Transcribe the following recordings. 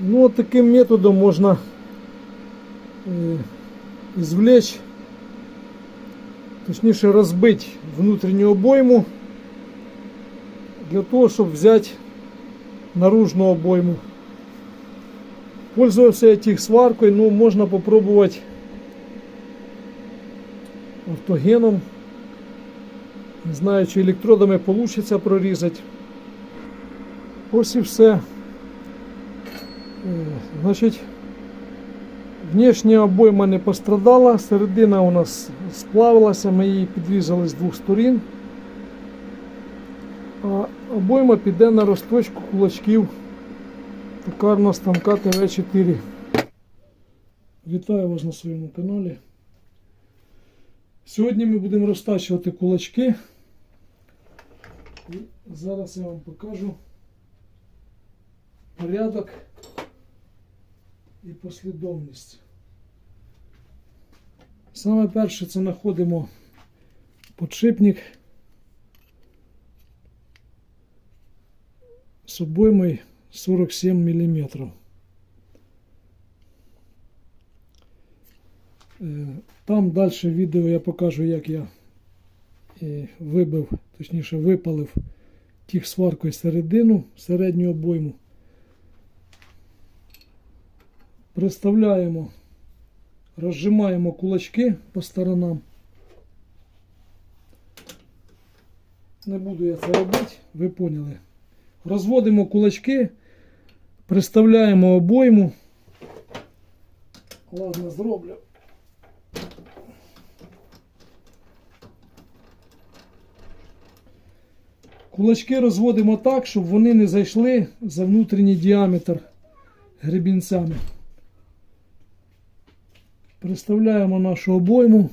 Ну, таким методом можна е, извлечь, точніше розбити внутрішню обойму для того, щоб взяти наружну обойму. Пользовался я сваркой, ну можно попробовать автогеном. Не знаю, чи електродами получится прорізати. Ось і все. Е, Значить, внешня обойма не пострадала, середина у нас сплавилася, ми її підрізали з двох сторін. А обойма піде на розточку кулачків токарного станка ТВ4. Вітаю вас на своєму каналі. Сьогодні ми будемо розтачувати кулачки. І зараз я вам покажу порядок і послідовність. Саме перше це знаходимо подшипник з обоймою 47 мм. Е, Там далі в відео я покажу, як я е, вибив, точніше випалив тих сваркою середину, середню обойму. Приставляємо, розжимаємо кулачки по сторонам. Не буду я це робити, ви поняли. Розводимо кулачки, приставляємо обойму. Ладно, зроблю. Кулачки розводимо так, щоб вони не зайшли за внутрішній діаметр гребінцями. Приставляємо нашу обойму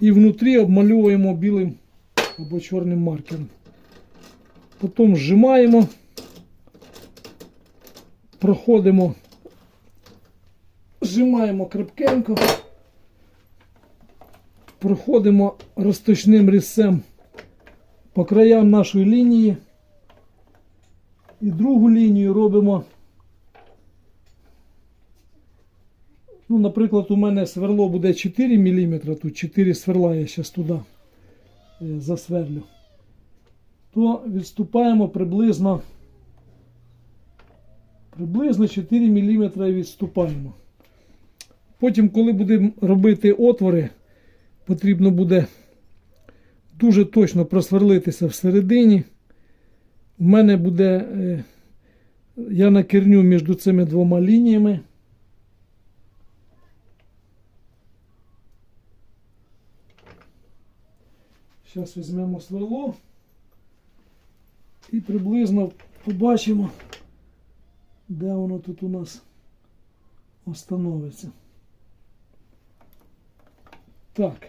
і внутрі обмальовуємо білим або чорним маркером. Потім зжимаємо, проходимо, зжимаємо крепкенько, проходимо розточним різцем по краям нашої лінії. І другу лінію робимо. Ну, наприклад, у мене сверло буде 4 мм, тут 4 сверла я зараз туди е, засверлю то відступаємо приблизно приблизно 4 мм відступаємо. Потім, коли будемо робити отвори, потрібно буде дуже точно просверлитися всередині. У мене буде, е, я накерню між цими двома лініями. Зараз візьмемо сверло. І приблизно побачимо, де воно тут у нас остановиться. Так,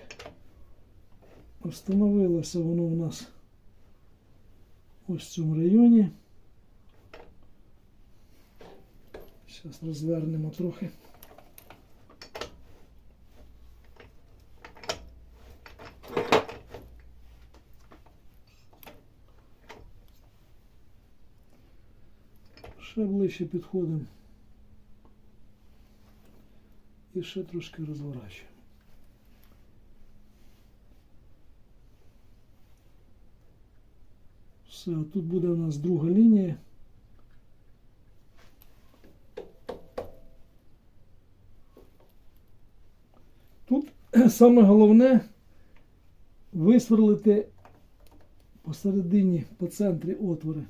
остановилося воно у нас ось в цьому районі. Зараз розвернемо трохи. Ще ближче підходимо. І ще трошки розворачуємо. Все, тут буде у нас друга лінія. Тут саме головне висверлити посередині, по центрі отвори.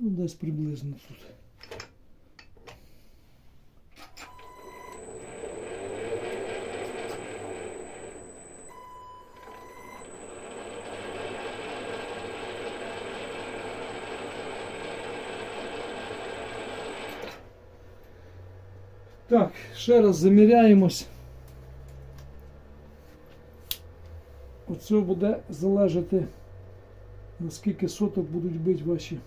Ну, десь приблизно тут. Так, ще раз заміряємось. Оце буде залежати, наскільки соток будуть бити ваші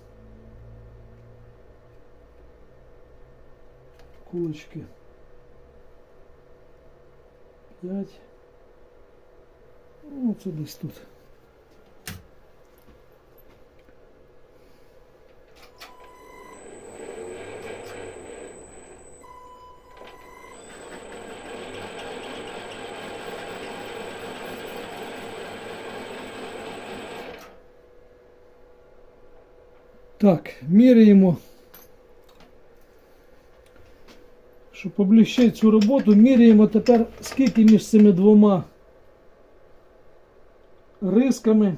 Кулочки. 5. Ну, вот це тут. Так, міряємо. Щоб облегчити цю роботу, міряємо тепер, скільки між цими двома рисками.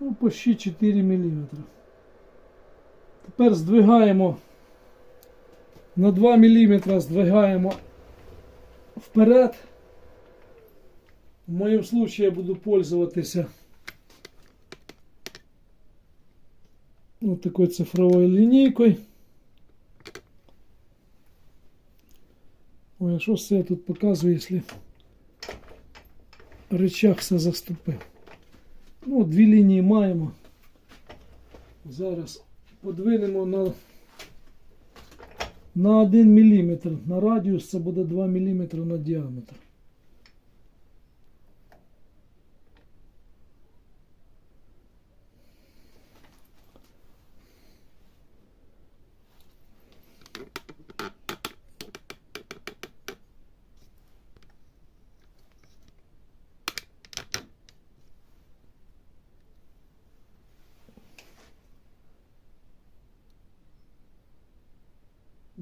Ну, почти 4 мм. Тепер здвигаємо на 2 мм здвигаємо вперед. В моєму случае я буду пользоваться вот такой цифровой линейкой. Ой, а що це я тут показую, якщо рычаг все заступив? Ну, дві лінії маємо. Зараз подвинемо на, на 1 мм. На радіус це буде 2 мм на діаметр.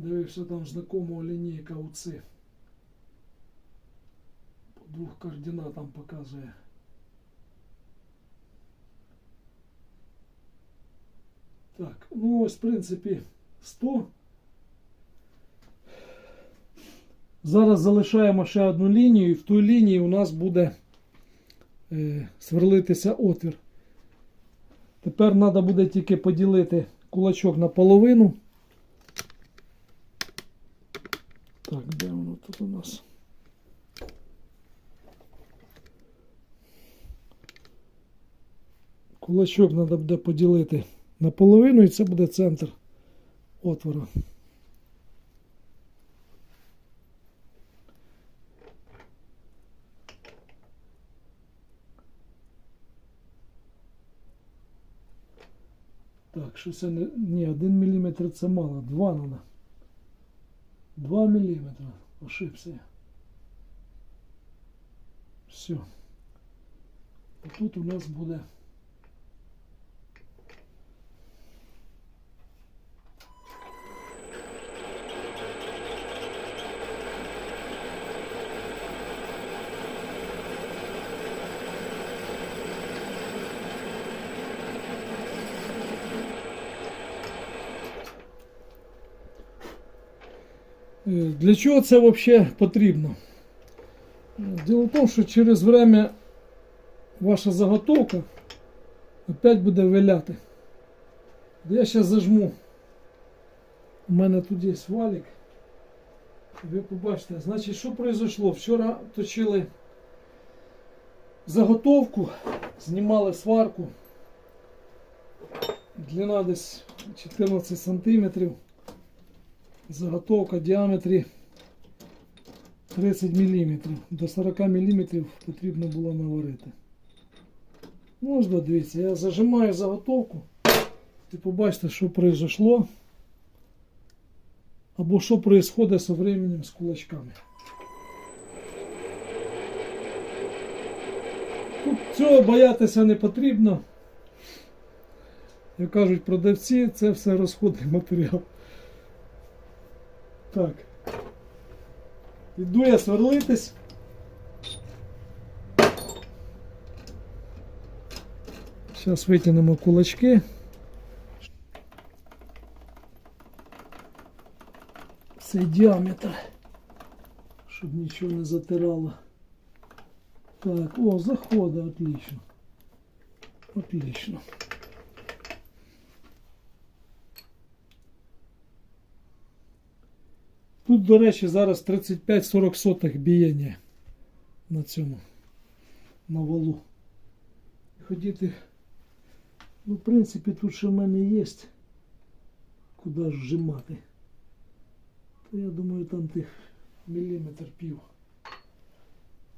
Дивився там знакомого лінійка УЦИ. По двох координатам показує. Так, ну ось, в принципі, 100. Зараз залишаємо ще одну лінію, і в той лінії у нас буде е, сверлитися отвір. Тепер треба буде тільки поділити кулачок на половину. Так, де воно тут у нас? Кулачок треба буде поділити на половину і це буде центр отвора. Так, що це не... Ні, 1 мм це мало, 2 треба. 2 миллиметра. Ошибся я. Все. Тут у нас буде. Е, Для чого це взагалі потрібно? Діло в тому, що через время ваша заготовка опять буде виляти. Я зараз зажму. У мене тут є валік. Ви побачите, значить, що произошло? Вчора точили заготовку, знімали сварку. Длина десь 14 сантиметрів. Заготовка діаметрі 30 мм. До 40 мм потрібно було наварити. Можна дивіться, я зажимаю заготовку і побачите, що произошло. Або що происходит со временем з кулачками. Тут цього боятися не потрібно. Як кажуть продавці, це все розходний матеріал. Так. Іду я сверлитись. Зараз витягнемо кулачки. Цей діаметр, щоб нічого не затирало. Так, о, заходить, отлично. Отлично. Тут, до речі, зараз 35-40 сотих бієння на цьому на валу. Ходіти, ну, в принципі, тут ще в мене є. Куди ж вжимати. То я думаю, там тих міліметр пів.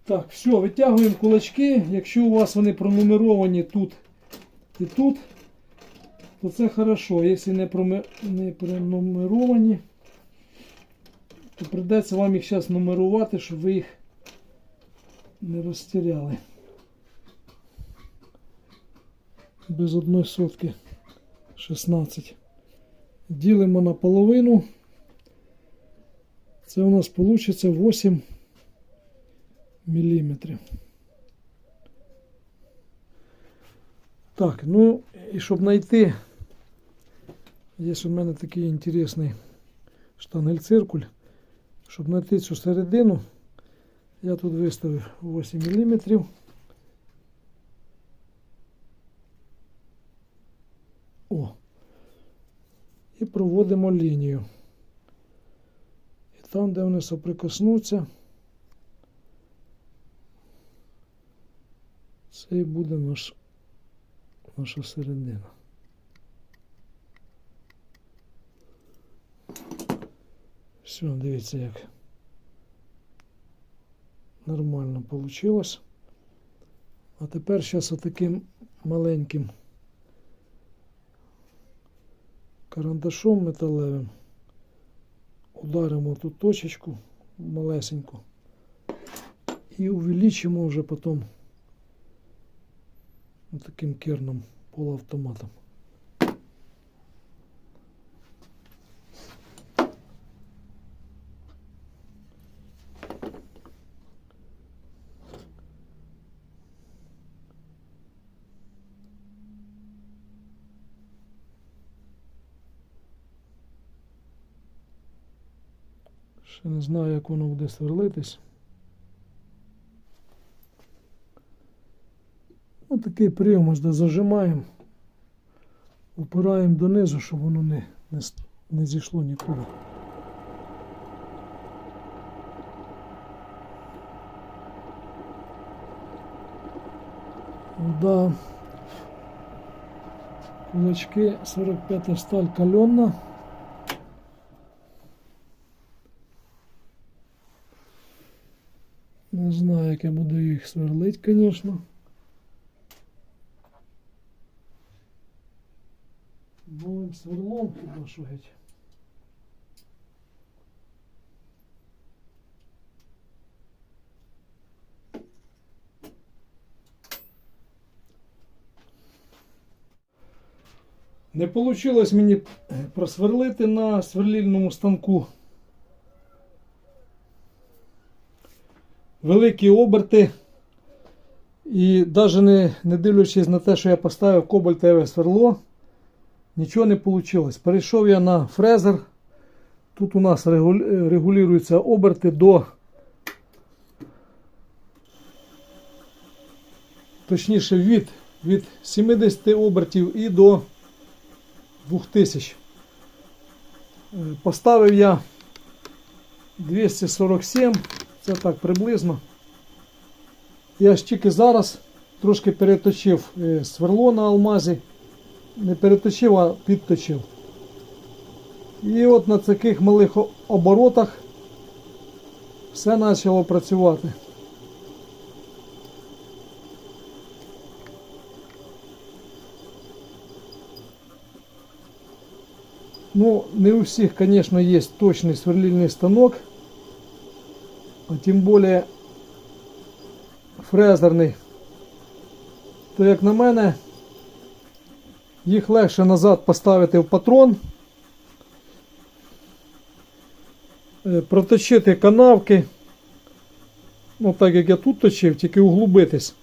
Так, все, витягуємо кулачки. Якщо у вас вони пронумеровані тут і тут, то це хорошо. Якщо не, пронумеровані, то придеться вам їх зараз нумерувати, щоб ви їх не розтіряли. Без одної сотки 16. Ділимо на половину. Це у нас вийде 8 мм. Так, ну і щоб знайти, є у мене такий інтересний штангель-циркуль. Щоб знайти цю середину, я тут виставив 8 мм. О! І проводимо лінію. І там, де вони соприкоснуться, це і буде наш, наша середина. Все, дивіться як. Нормально вийшло. А тепер зараз отаким маленьким карандашом металевим ударимо ту точечку малесеньку і увеличимо вже потім таким керном полуавтоматом. Ще не знаю, як воно буде сверлитись. Ну, Отакий прийом ось зажимаємо, упираємо донизу, щоб воно не, не, не зійшло нікуди. Да. Кулачки 45 сталь кальонна. Не знаю, як я буду їх сверлити, звісно. Новим сверлом хіба що геть. Не вийшло мені е, просверлити на сверлільному станку. великі оберти. І навіть не, не дивлячись на те, що я поставив кобальтове сверло, нічого не вийшло. Перейшов я на фрезер. Тут у нас регулюються оберти до. Точніше від від 70 обертів і до 2000. Е, поставив я 247. Це так приблизно. Я ж тільки зараз трошки переточив е, сверло на алмазі. Не переточив, а підточив. І от на таких малих оборотах все почало працювати. Ну, не у всіх, звісно, є точний сверлильний станок тим более фрезерний, то, як на мене, їх легше назад поставити в патрон, е, проточити канавки, ну так як я тут точив, тільки углубитись.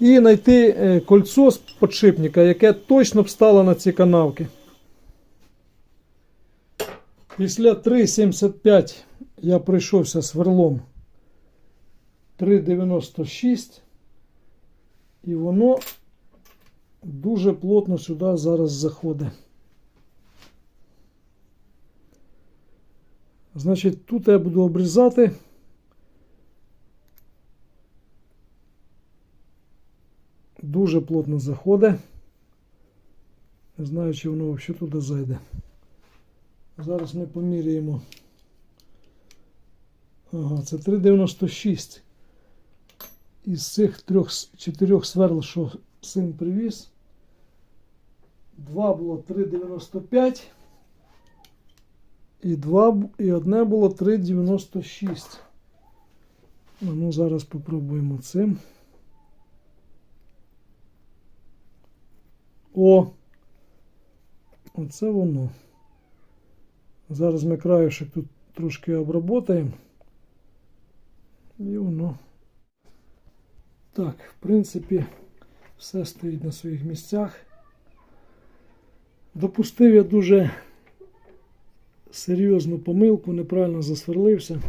І знайти е, кольцо з подшипника, яке точно б стало на ці канавки. Після 3,75 я прийшовся сверлом 3,96 і воно дуже плотно сюди зараз заходить. Значить, тут я буду обрізати. Дуже плотно заходить. Не знаю, чи воно взагалі туди зайде. Зараз ми поміряємо. Ага, це 3,96. Із цих трьох, чотирьох сверл, що син привіз. Два було 3,95. І два, і одне було 3,96. Ну, зараз попробуємо цим. О! Оце воно. Зараз ми краєшок тут трошки обработаємо. І воно. Так, в принципі, все стоїть на своїх місцях. Допустив я дуже серйозну помилку, неправильно засверлився.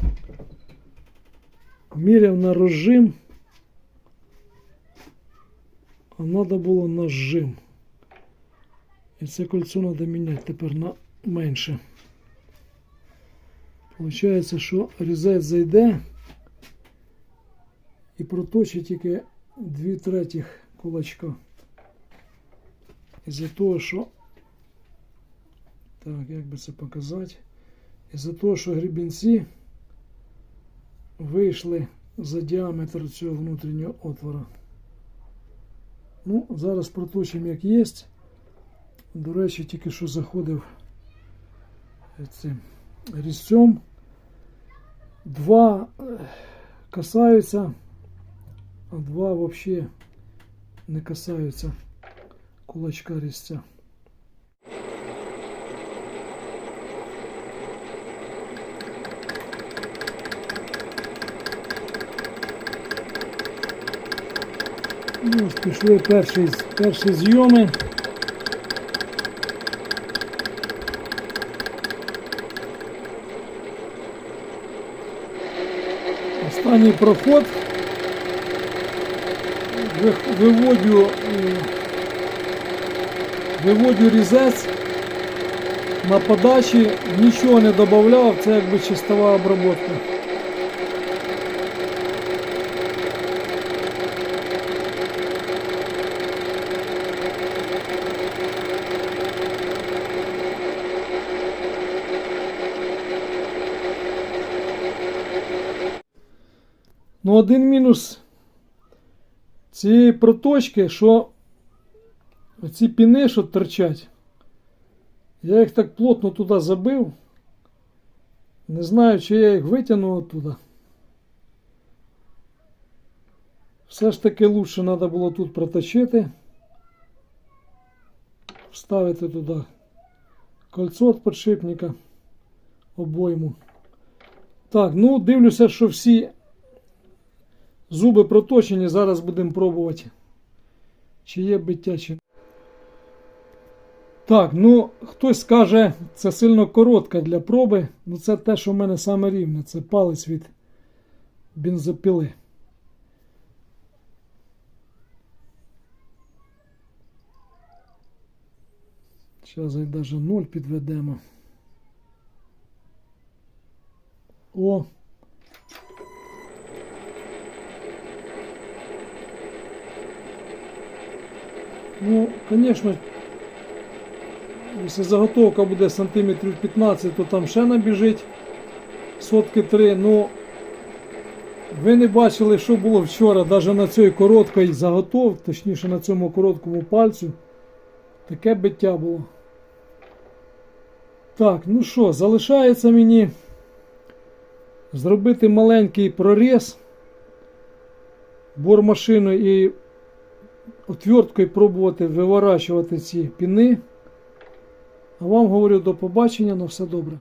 Міряв на розжим, а треба було на зжим. І це кольцо треба міняти тепер на менше. Получається, що різець зайде і проточить тільки 2 третіх кулачка. Із-за того, що. Так, як би це показати? Із-за того, що грібінці вийшли за діаметр цього внутрішнього отвора. Ну, зараз проточимо як є. До речі, тільки що заходив цим різцем. Два е, касаються, а два взагалі не касаються кулачка різця. Ну, ось пішли перші, перші зйоми. Останній проход. Ви- Виводю, е, виводю різець на подачі, нічого не додавав, це якби чистова обробка. Ну, один мінус цієї проточки, що ці піни, що торчать, я їх так плотно туди забив. Не знаю, чи я їх витягну оттуда. Все ж таки лучше треба було тут проточити. Вставити туди кольцо від подшипника, обойму. Так, ну дивлюся, що всі Зуби проточені, зараз будемо пробувати. Чи є биття, чи. Так, ну хтось скаже, це сильно коротка для проби. Ну це те, що в мене саме рівне. Це палець від бензопіли. Зараз навіть 0 підведемо. О! Ну, звісно, якщо заготовка буде сантиметрів 15, то там ще набіжить сотки 3. Ну, ви не бачили, що було вчора, навіть на цій короткій заготовці, точніше на цьому короткому пальцю. Таке биття було. Так, ну що, залишається мені зробити маленький проріз бормашиною і отверткою пробувати виворачувати ці піни. А вам говорю до побачення, на все добре.